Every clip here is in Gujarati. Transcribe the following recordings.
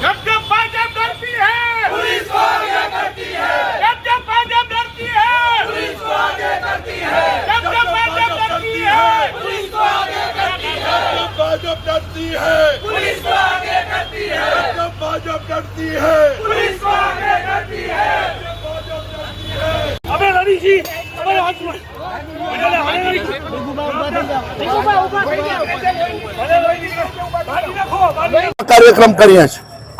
जब जब भाजप डरती है पुलिस को आगे करती है जब जब भाजप डरती है पुलिस को आगे करती है जब जब भाजप डरती है पुलिस को आगे करती है भाजप डरती है पुलिस को आगे करती है जब भाजप डरती है पुलिस को आगे करती है અમે લડી છી તમારા હાથમાં એટલે હાલે લડી છી.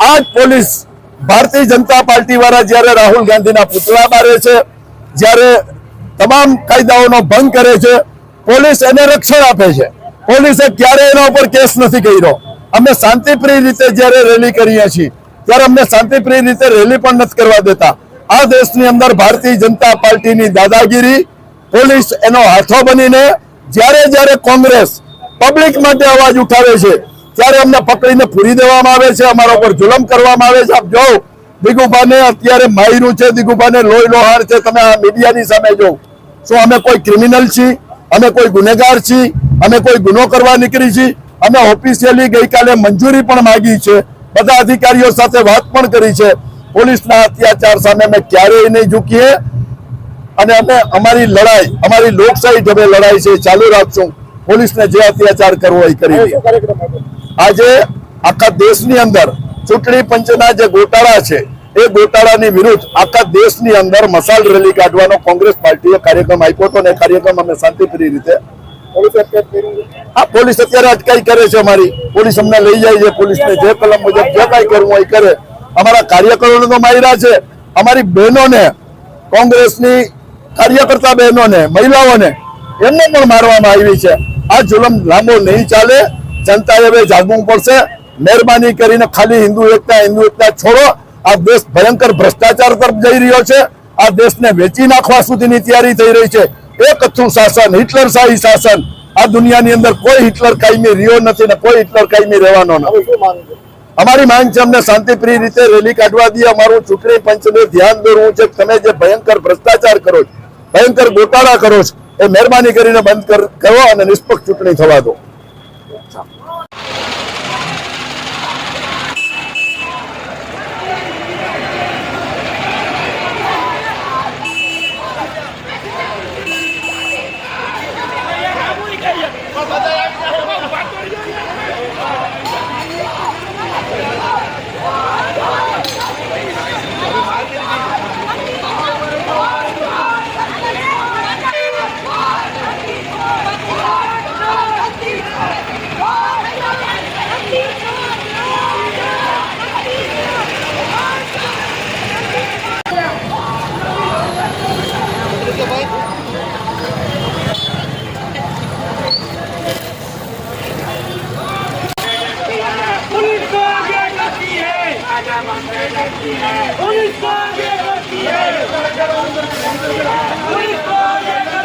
છીએ આજ પોલીસ ભારતીય જનતા પાર્ટી વાળા જ્યારે રાહુલ ગાંધીના પુતળા મારે છે, જ્યારે તમામ કાયદાઓનો ભંગ કરે છે, પોલીસ એને રક્ષણ આપે છે. પોલીસે ક્યારે એના ઉપર કેસ નથી કર્યો. અમે શાંતિપ્રિય રીતે જ્યારે રેલી કરીએ છીએ, ત્યારે અમને શાંતિપ્રિય રીતે રેલી પણ નથી કરવા દેતા. આ દેશની અંદર ભારતીય જનતા પાર્ટીની દાદાગીરી, પોલીસ એનો હાથો બનીને જ્યારે જ્યારે કોંગ્રેસ પબ્લિક માટે અવાજ ઉઠાવે છે ત્યારે અમને પકડીને પૂરી દેવામાં આવે છે, અમારા ઉપર જુલમ કરવામાં આવે છે. આપ જો, દિગુભાને અત્યારે માયરું છે, દિગુભાને લોહી લોહાર છે, તમે આ મીડિયાની સામે જો. શું અમે કોઈ ક્રિમિનલ છીએ? અમે કોઈ ગુનેગાર છીએ? અમે કોઈ ગુનો કરવા નીકળી છીએ? અમે ઓફિશિયલી ગઈકાલે મંજૂરી પણ માગી છે. બધા અધિકારીઓ સાથે વાત પણ કરી છે. પોલીસના અત્યાચાર સામે અમે ક્યારેય નહીં ઝૂકીએ. અને અમે અમારી લડાઈ, અમારી લોકશાહી ઢબે લડાઈ છે. ચાલુ રાખશું. પોલીસને જે અત્યાચાર કરવો એ કરી આજે આખા દેશની અંદર ચૂંટણી પંચના જે ગોટાળા છે એ ગોટાળાની વિરુદ્ધ આખા દેશની અંદર મસાલ રેલી કાઢવાનો કોંગ્રેસ પાર્ટીએ કાર્યક્રમ આપ્યો હતો અને કાર્યક્રમ અમે શાંતિપ્રિય રીતે હા પોલીસ અત્યારે અટકાઈ કરે છે અમારી. પોલીસ અમને લઈ જાય છે પોલીસને જે કલમ મુજબ જે કાંઈ કરવું હોય એ કરે. અમારા કાર્યકરોને તો માર્યા છે. અમારી બહેનોને કોંગ્રેસની કાર્યકર્તા બહેનોને મહિલાઓને એમને પણ મારવામાં આવી છે. આ જુલમ લાંબો નહીં ચાલે. જનતાએ હવે જાગવું પડશે. મહેરબાની કરીને ખાલી હિન્દુ એકતા હિન્દુ એકતા છોડો. આ દેશ ભયંકર ભ્રષ્ટાચાર તરફ જઈ રહ્યો છે. આ દેશને વેચી નાખવા સુધીની તૈયારી થઈ રહી છે. એક અથું શાસન હિટલર શાહી શાસન. આ દુનિયાની અંદર કોઈ હિટલર કાયમી રહ્યો નથી ને કોઈ હિટલર કાયમી રહેવાનો નથી. અમારી માંગ છે અમને શાંતિપ્રિય રીતે રેલી કાઢવા દઈએ. અમારું ચૂંટણી પંચને ધ્યાન દોરવું છે તમે જે ભયંકર ભ્રષ્ટાચાર કરો છો ભયંકર ગોટાળા કરો છો એ મહેરબાની કરીને બંધ કર- કરો અને નિષ્પક્ષ ચૂંટણી થવા દો. いや、ま、またや पुलिस को आगे रखिए पुलिस को आगे